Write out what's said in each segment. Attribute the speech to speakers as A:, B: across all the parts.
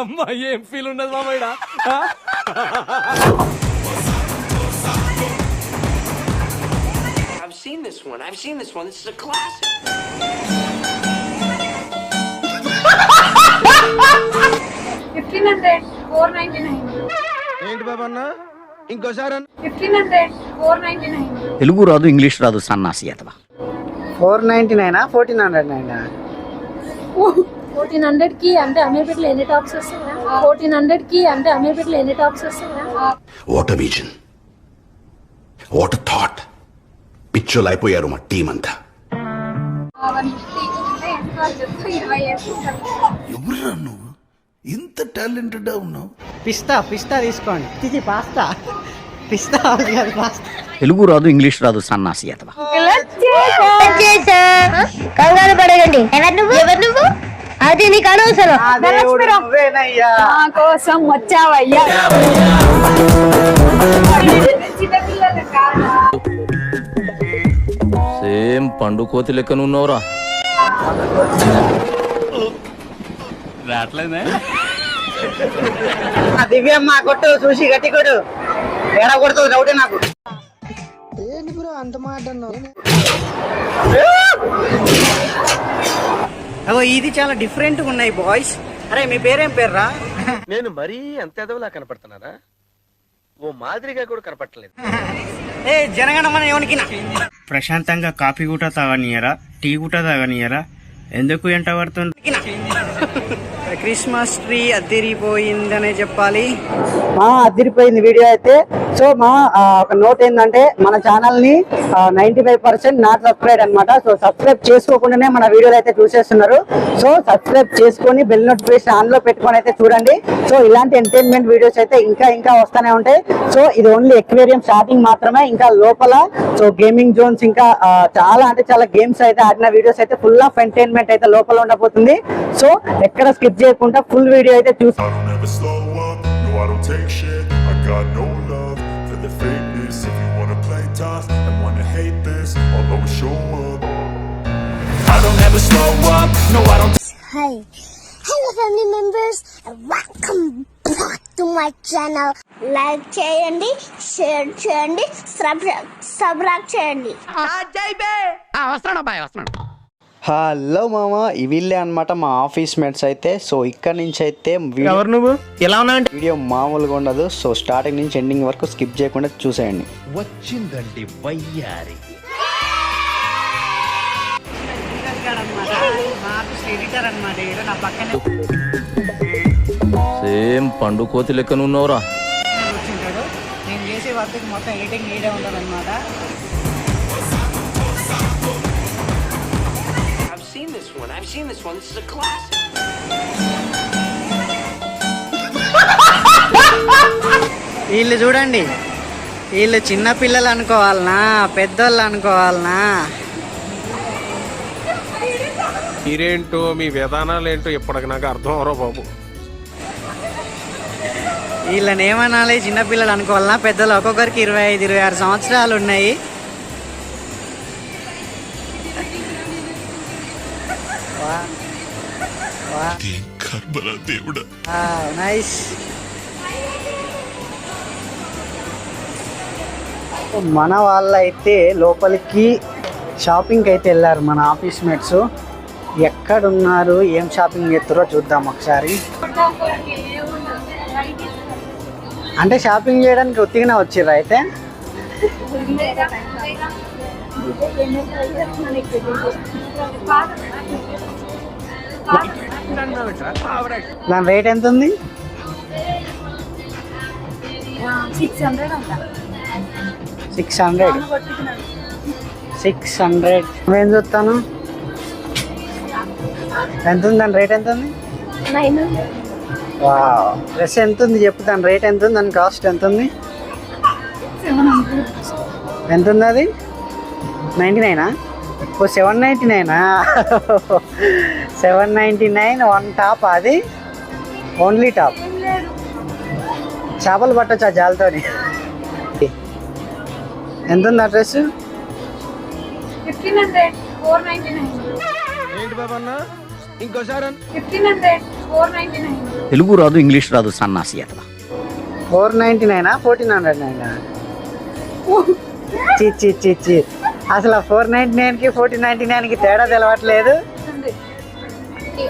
A: అమ్మా ఏం ఫీల్ ఉండదు మామయ్య
B: I've seen this one. I've seen this one. This is a classic.
C: Fifteen hundred four ninety nine
D: ఏంటి బాబా అన్న? ఇంకోసారి అన్న.
C: Fifteen hundred four ninety nine
E: Telugu రాదు ఇంగ్లీష్ రాదు సన్నాసి అతవా.
F: ఫోర్ నైన్టీ నైనా ఫోర్టీన్ హండ్రెడ్ నైనా?
G: ఫోర్టీన్ హండ్రెడ్కి అంటే అమీర్పేటలో ఎన్ని టాప్స్ వస్తాయి ఫోర్టీన్ హండ్రెడ్కి అంటే అమీర్పేటలో ఎన్ని టాప్స్ వస్తాయి
H: వాట్ విజన్ వాట్ థాట్ పిచ్చోలు అయిపోయారు మా టీం అంతా
I: ఎవరురా నువ్వు? ఇంత టాలెంటెడ్ ఉన్నావు.
F: పిస్తా పిస్తా తీసుకోండి. ఇది పాస్తా. పిస్తా కాదు పాస్తా.
E: తెలుగు రాదు ఇంగ్లీష్ రాదు సన్నాసి అతవా.
J: కంగారు పడగండి ఎవరు నువ్వు? ఎవరు నువ్వు? అది నీకు అనవసరం.
C: నా కోసం వచ్చావయ్యా.
A: సేమ్ పండు కోతి లెక్కన ఉన్నవరా. రావట్లేదే?
F: దివ్యమ్మ కొట్టు చూసి గట్టి కొట్టు. ఏడా కొడుతుంది డౌటే నాకు. అగో ఇది చాలా డిఫరెంట్గా ఉన్నాయి బాయ్స్ అరే మీ పేరేం పేర్రా?
D: నేను మరీ అంత ఎదవలా కనపడుతున్నారా ఓ మాదిరిగా కూడా కనపడలేదు
F: ఏ జనగణమన ఎవరికి ప్రశాంతంగా కాఫీ కూడా తాగనియరా టీ కూడా తాగనియరా? ఎందుకు ఎంట పడుతుంది క్రిస్మస్ ట్రీ అదిరిపోయిందనే చెప్పాలి. మా అదిరిపోయింది వీడియో అయితే. సో మా ఒక నోట్ ఏంటంటే మన ఛానల్ని ninety five percent not subscribe అనమాట సో సబ్స్క్రైబ్ చేసుకోకుండానే మన వీడియోలు అయితే చూసేస్తున్నారు. సో సబ్స్క్రైబ్ చేసుకొని బెల్ నోటిఫికేషన్ ఆన్లో పెట్టుకొని అయితే చూడండి. సో ఇలాంటి ఎంటర్టైన్మెంట్ వీడియోస్ అయితే ఇంకా ఇంకా వస్తూనే ఉంటాయి. సో ఇది ఓన్లీ ఎక్వేరియం స్టార్టింగ్ మాత్రమే ఇంకా లోపల సో గేమింగ్ జోన్స్ ఇంకా చాలా అంటే చాలా గేమ్స్ అయితే ఆడిన వీడియోస్ అయితే ఫుల్ ఆఫ్ ఎంటర్టైన్మెంట్ అయితే లోపల ఉండబోతుంది. సో ఎక్కడ స్కిప్ చేయకుండా ఫుల్ వీడియో అయితే చూసి
I: I don't take shit. I got no I don't ever slow up, no I don't
J: hi hello family members welcome back to my channel like చేయండి share చేయండి subscribe చేయండి
F: hello మామ ఈ వీళ్ళే అనమాట మా ఆఫీస్ మేట్స్ అయితే. సో ఇక్కడ నుంచి అయితే
D: ఎవరు నువ్వు? ఎలా ఉన్నా
F: వీడియో మామూలుగా ఉండదు. సో స్టార్టింగ్ నుంచి ఎండింగ్ వరకు స్కిప్ చేయకుండా చూసేయండి.
I: వచ్చిందండి వయ్యారి.
A: సేమ్ పండు కోతి లెక్కన ఉన్నవరా.
F: నేను చేసే వర్క్ మొత్తం ఎడిటింగ్ నీడే ఉంటుంది అనమాట
B: I've seen this one. I've seen this one. This is a classic.
F: వీళ్ళు చూడండి. వీళ్ళు చిన్న పిల్లలు అనుకోవాలనా? పెద్దోళ్ళు అనుకోవాలనా?
D: మీరేంటో మీ విధానాలు ఏంటో ఇప్పటికి నాకు అర్థం అవరో బాబు.
F: వీళ్ళని ఏమనాలి? చిన్న పిల్లలు అనుకోవాలనా? పెద్దలు ఒక్కొక్కరికి ఇరవై ఐదు ఇరవై ఆరు సంవత్సరాలు ఉన్నాయి. వా- వా-
I: కర్మరా దేవుడా.
F: ఆ, నైస్. మన వాళ్ళైతే లోపలికి షాపింగ్కి అయితే వెళ్ళారు మన ఆఫీస్ మేట్స్. ఎక్కడున్నారు ఏం షాపింగ్ చేస్తారో చూద్దాం ఒకసారి. అంటే షాపింగ్ చేయడానికి ఒత్తిగానే వచ్చిర్రు అయితే? దాని రేట్ ఎంత ఉంది
C: సిక్స్ హండ్రెడ్ అంట.
F: Six hundred. Six hundred. నేను చూస్తాను? ఎంత ఉంది దాని రేట్ ఎంత ఉంది వా డ్రెస్ ఎంత ఉంది చెప్పు దాని రేట్ ఎంత ఉంది దాని కాస్ట్ ఎంత ఉంది ఎంత ఉంది అది? నైంటీ నైనా ఓ సెవెన్ నైంటీ నైనా seven ninety nine one top అది? ఓన్లీ టాప్ చేపలు పట్టొచ్చు ఆ జాలతోని. ఎంత ఉంది ఆ dress
C: fifteen hundred four ninety nine
D: ఏంటి బాబా అన్న? ఇంకోసారి
C: నైన్.
E: తెలుగు రాదు ఇంగ్లీష్ రాదు సన్నాసి అతవా
F: ఫోర్ నైన్టీ నైనా ఫోర్టీన్ హండ్రెడ్ నైనా? చి చి చి చి అసలు ఫోర్ నైన్టీ నైన్కి ఫోర్టీన్ నైన్టీ నైన్కి తేడా తెలవట్లేదు.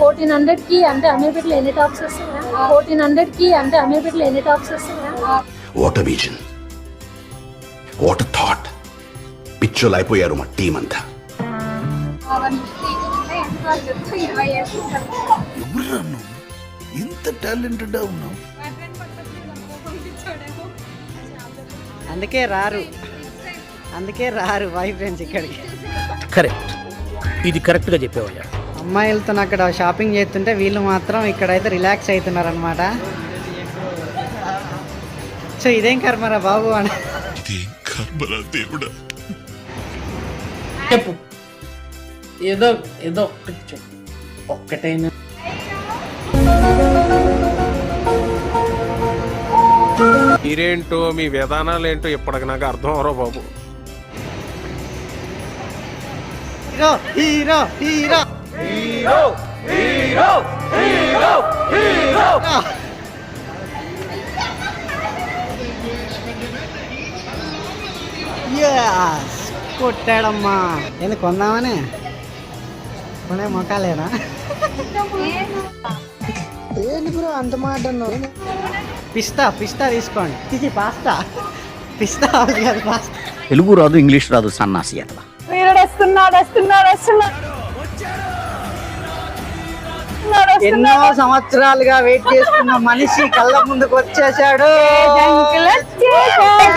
G: ఫోర్టీన్ హండ్రెడ్కి అంటే అమీర్పేటలో ఎన్ని టాప్స్ వస్తాయి ఫోర్టీన్ హండ్రెడ్కి అంటే అమీర్పేటలో ఎన్ని టాప్స్ వస్తాయి
H: వాట్ విజన్ వాట్ థాట్ పిచ్చోలు అయిపోయారు మా టీం అంతా
C: వేసుకుంటాను
H: ఇంత టాలెంటెడ్ ఉన్నావు.
F: అందుకే రారు. అందుకే రారు వైఫ్ ఫ్రెండ్స్ ఇక్కడికి.
K: కరెక్ట్. ఇది కరెక్ట్గా చెప్పేవయ్యా.
F: అమ్మాయిలతో అక్కడ షాపింగ్ చేస్తుంటే వీళ్ళు మాత్రం ఇక్కడైతే రిలాక్స్ అవుతున్నారు అనమాట సో ఇదేం కర్మరా బాబు అని.
K: చెప్పు. ఏదో ఏదో ఒక్కటి చెప్పు. ఒక్కటైనా.
D: మీరేంటో మీ విధానాలు ఏంటో ఇప్పటికి నాకు అర్థం అవరో బాబు.
F: Hero hero hero. Hero hero hero hero. కొట్టాడమ్మా. ఏంది కొందామని కొనే మొక్కాలేనా? ఏంటి బ్రో అంత మాట పిస్తా పిస్తా తీసుకోండి. ఇది పాస్తా. పిస్తా కాదు పాస్తా.
E: తెలుగు రాదు ఇంగ్లీష్ రాదు సన్నాసి
C: వస్తున్నాడు వస్తున్నాడు. వస్తున్నాడు
F: ఎన్నో సంవత్సరాలుగా వెయిట్ చేస్తున్న మనిషి కళ్ళ ముందుకు వచ్చేసాడు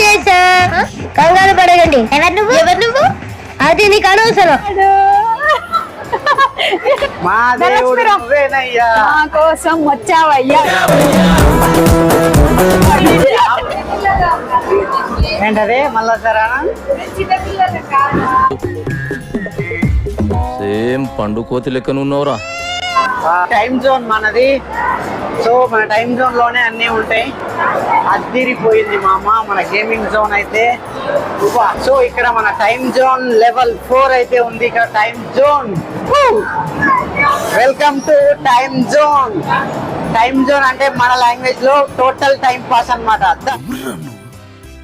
J: చేసా కంగారు పడకండి. ఎవరు నువ్వు? ఎవరు నువ్వు? అది నీకు అనవసరం.
F: మా దేవుడు
C: మా కోసం వచ్చావయ్యా.
F: ఏంటదే? మళ్ళా సరా?
A: సేమ్ పండు కోతి లెక్కనున్నావురా
F: టైం జోన్ మనది. సో మన టైం జోన్లోనే అన్నీ ఉంటాయి. అద్దిరిపోయింది మామ మన గేమింగ్ జోన్ అయితే. సో ఇక్కడ మన టైం జోన్ లెవెల్ ఫోర్ అయితే ఉంది. ఇక్కడ time zone welcome to time zone time zone అంటే మన లాంగ్వేజ్లో టోటల్ టైం పాస్ అనమాట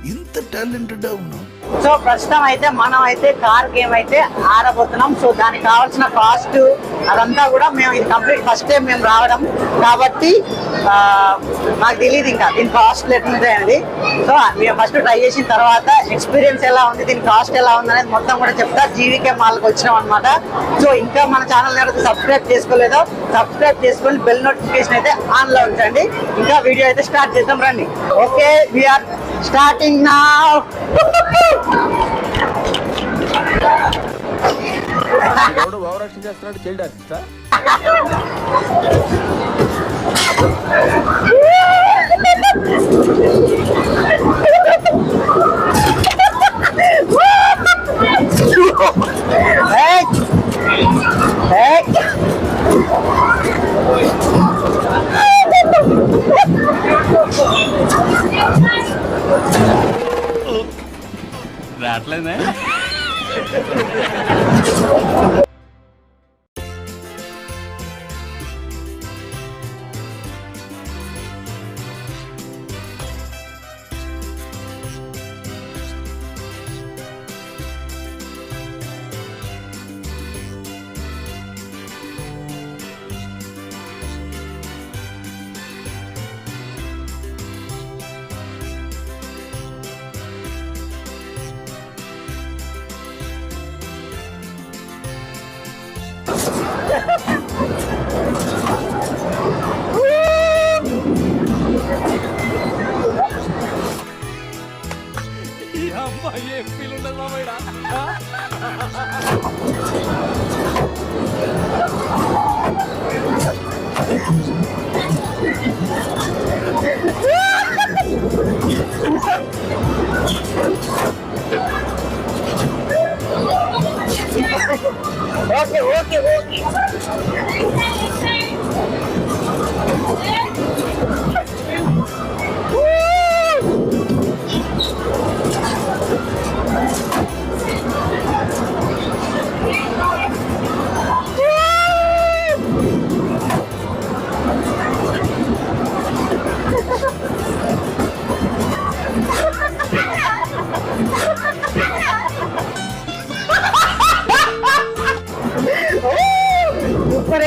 H: ఇంత టాలెంటెడ్ ఉన్నావు.
F: సో ప్రస్తుతం అయితే మనం అయితే కార్ గేమ్ అయితే ఆడబోతున్నాం. సో దానికి కావాల్సిన కాస్ట్ అదంతా కూడా మేము ఇది కంప్లీట్ ఫస్ట్ టైం మేము రావడం. కాబట్టి మాకు నాకు తెలియదు ఇంకా దీని కాస్ట్ ఎట్లుంది అనేది. సో మేము ఫస్ట్ ట్రై చేసిన తర్వాత ఎక్స్పీరియన్స్ ఎలా ఉంది దీని కాస్ట్ ఎలా ఉంది అనేది మొత్తం కూడా చెప్తా. జీవికే మాల్కి వచ్చినాం అనమాట సో ఇంకా మన ఛానల్ ఎవరైతే సబ్స్క్రైబ్ చేసుకోలేదో సబ్స్క్రైబ్ చేసుకొని బెల్ నోటిఫికేషన్ అయితే ఆన్లో ఉంచండి. ఇంకా వీడియో అయితే స్టార్ట్ చేద్దాం రండి. ఓకే వీఆర్ స్టార్టింగ్ నా
A: ఎవడు భావరక్షణ చేస్తున్నాడు చైల్డ్ ఆర్టిస్టా
F: Hey! Hey! రావట్లేదా?
A: ఏం ఫీల్ ఉండదు మామయ్య
F: okay okay okay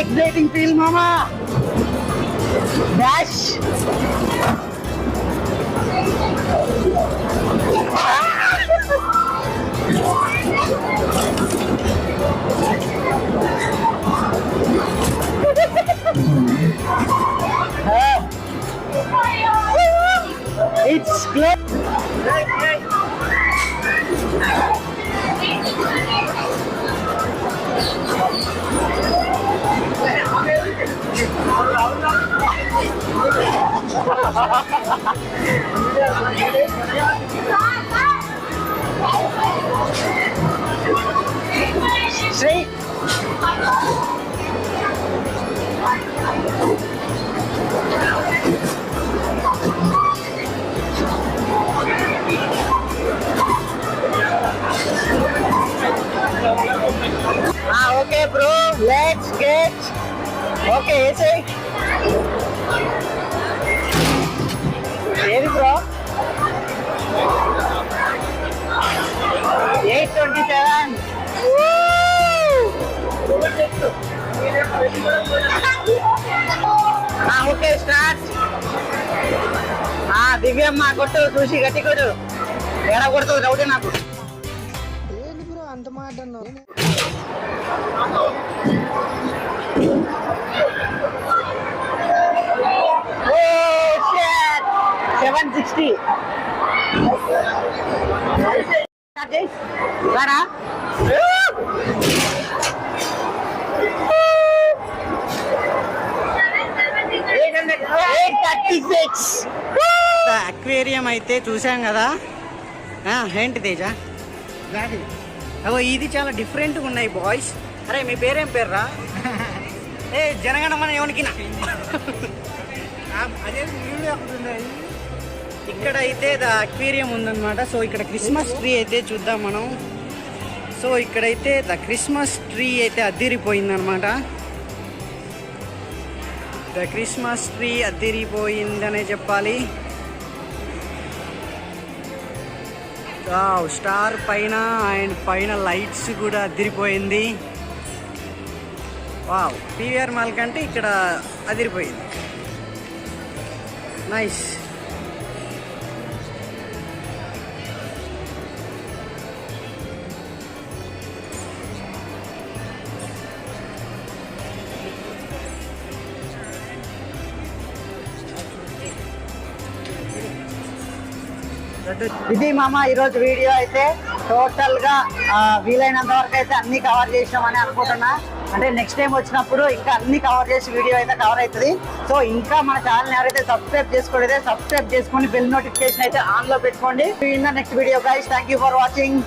F: exciting feel, Mama. Dash. oh. It's great. 谁？okay start దివ్యమ్మ కొట్టు చూసి గట్టి కొట్టు. ఎడ కొడుతుంది డౌటే నాకు. సెవెన్ సిక్స్టీ రారా? అక్వేరియం అయితే చూసాం కదా. ఆ, ఏంటి తేజ? అగో ఇది చాలా డిఫరెంట్గా ఉన్నాయి బాయ్స్ అరే మీ పేరేం పేర్రా? ఏ జనగణమన ఎవరికి ఇక్కడ అయితే ద అక్వేరియం ఉందన్నమాట. సో ఇక్కడ క్రిస్మస్ ట్రీ అయితే చూద్దాం మనం. సో ఇక్కడైతే ద క్రిస్మస్ ట్రీ అయితే అద్దిరిపోయిందనమాట ద క్రిస్మస్ ట్రీ అద్దిరిపోయిందనే చెప్పాలి. వావ్, స్టార్ పైన అండ్ పైన లైట్స్ కూడా అదిరిపోయింది వావ్ పీవీఆర్ మాల్ కంటే ఇక్కడ అదిరిపోయింది. నైస్ ఇది మామ ఈరోజు వీడియో అయితే టోటల్గా వీలైనంత వరకు అయితే అన్ని కవర్ చేసామని అనుకుంటున్నా. అంటే నెక్స్ట్ టైం వచ్చినప్పుడు ఇంకా అన్ని కవర్ చేసి వీడియో అయితే కవర్ అవుతుంది. సో ఇంకా మన ఛానల్ ఎవరైతే సబ్స్క్రైబ్ చేసుకోలేదో సబ్స్క్రైబ్ చేసుకొని బెల్ నోటిఫికేషన్ అయితే ఆన్లో పెట్టుకోండి. Next video guys thank you for watching